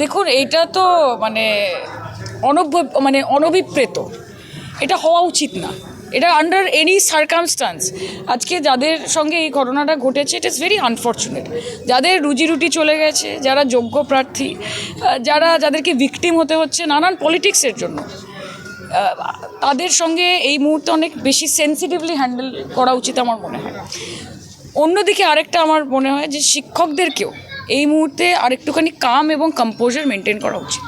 দেখুন এটা তো মানে অনভ্য মানে অনভিপ্রেত। এটা হওয়া উচিত না। এটা আন্ডার এনি সার্কামস্টান্স আজকে যাদের সঙ্গে এই ঘটনাটা ঘটেছে ইট ইস ভেরি আনফর্চুনেট যাদের রুজি রুটি চলে গেছে, যারা যোগ্য প্রার্থী যারা যাদেরকে ভিকটিম হতে হচ্ছে, নানান পলিটিক্সের জন্য। তাদের সঙ্গে এই মুহূর্তে অনেক বেশি সেন্সিটিভলি হ্যান্ডেল করা উচিত আমার মনে হয়। অন্যদিকে আরেকটা আমার মনে হয় যে শিক্ষকদেরকেও এই মুহূর্তে আরেকটুখানি কাম এবং কম্পোজার মেনটেন করা উচিত।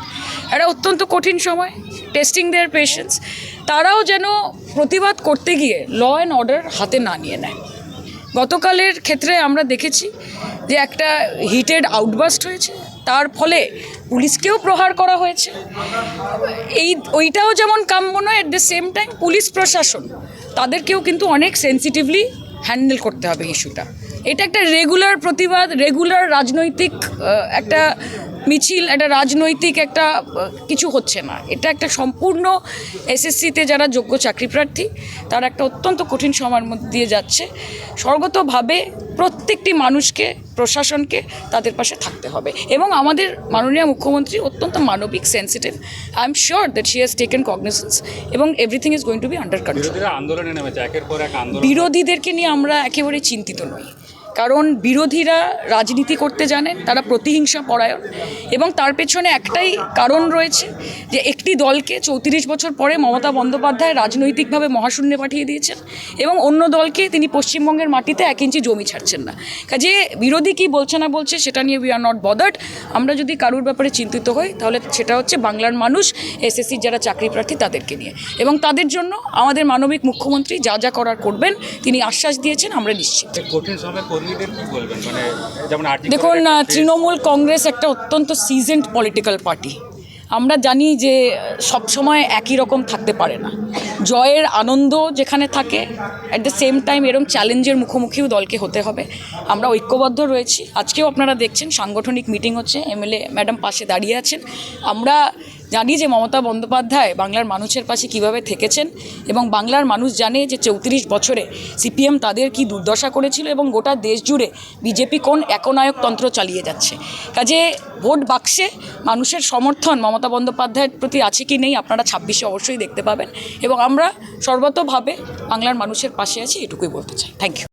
একটা অত্যন্ত কঠিন সময় টেস্টিং দেয়ার পেশেন্টস তারাও যেন প্রতিবাদ করতে গিয়ে ল অ্যান্ড অর্ডার হাতে না নিয়ে নেয়। গতকালের ক্ষেত্রে আমরা দেখেছি যে একটা হিটেড আউটবাস্ট হয়েছে, তার ফলে পুলিশকেও প্রহার করা হয়েছে। এই, ওইটাও যেমন কাম্য নয় at the same time police প্রশাসন, তাদেরকেও কিন্তু অনেক সেন্সিটিভলি হ্যান্ডেল করতে হবে ইস্যুটা। এটা একটা রেগুলার প্রতিবাদ রেগুলার রাজনৈতিক একটা মিছিল একটা রাজনৈতিক একটা কিছু হচ্ছে না। এটা একটা সম্পূর্ণ এসএসসিতে যারা যোগ্য চাকরি প্রার্থী তারা একটা অত্যন্ত কঠিন সময়ের মধ্যে দিয়ে যাচ্ছে। স্বর্গতভাবে প্রত্যেকটি মানুষকে প্রশাসনকে তাদের পাশে থাকতে হবে। এবং আমাদের মাননীয় মুখ্যমন্ত্রী অত্যন্ত মানবিক sensitive I am sure that she has taken cognisance এবং everything is going to be under control বিরোধীদেরকে নিয়ে আমরা একেবারে চিন্তিত নই। কারণ বিরোধীরা রাজনীতি করতে জানেন, তারা প্রতিহিংসা পরায়ণ এবং তার পেছনে একটাই কারণ রয়েছে যে একটি দলকে চৌত্রিশ বছর পরে মমতা বন্দ্যোপাধ্যায় রাজনৈতিকভাবে মহাশূন্যে পাঠিয়ে দিয়েছেন এবং অন্য দলকে তিনি পশ্চিমবঙ্গের মাটিতে এক ইঞ্চি জমি ছাড়ছেন না। কাজে বিরোধী কি বলছে না বলছে সেটা নিয়ে উই আর নট বদার্ড আমরা যদি কারুর ব্যাপারে চিন্তিত হই, তাহলে সেটা হচ্ছে বাংলার মানুষ এসএসসির যারা চাকরি প্রার্থী তাদেরকে নিয়ে। এবং তাদের জন্য আমাদের মানবিক মুখ্যমন্ত্রী যা যা করার করবেন, তিনি আশ্বাস দিয়েছেন, আমরা নিশ্চিত। কঠিন সময় কর্মীদের কি বলবেন? মানে যেমন দেখুন তৃণমূল কংগ্রেস একটা অত্যন্ত সিজেন্ট পলিটিক্যাল পার্টি আমরা জানি যে সব সময় একই রকম থাকতে পারে না। জয়ের আনন্দ যেখানে থাকে অ্যাট দ্য সেম টাইম এরম চ্যালেঞ্জের মুখোমুখিও দলকে হতে হবে। আমরা ঐক্যবদ্ধ রয়েছি। আজকেও আপনারা দেখছেন সাংগঠনিক মিটিং হচ্ছে। এমএলএ ম্যাডাম পাশে দাঁড়িয়ে আছেন। আমরা জানি যে মমতা বন্দ্যোপাধ্যায় বাংলার মানুষের পাশে কীভাবে থেকেছেন এবং বাংলার মানুষ জানে যে চৌত্রিশ বছরে সিপিএম তাদের কি দুর্দশা করেছিল এবং গোটা দেশ জুড়ে বিজেপি কোন একনায়কতন্ত্র চালিয়ে যাচ্ছে। কাজে ভোট বাক্সে মানুষের সমর্থন মমতা বন্দ্যোপাধ্যায়ের প্রতি আছে কি নেই আপনারা ছাব্বিশে অবশ্যই দেখতে পাবেন এবং আমরা সর্বতভাবে বাংলার মানুষের পাশে আছি, এটুকুই বলতে চাই। Thank you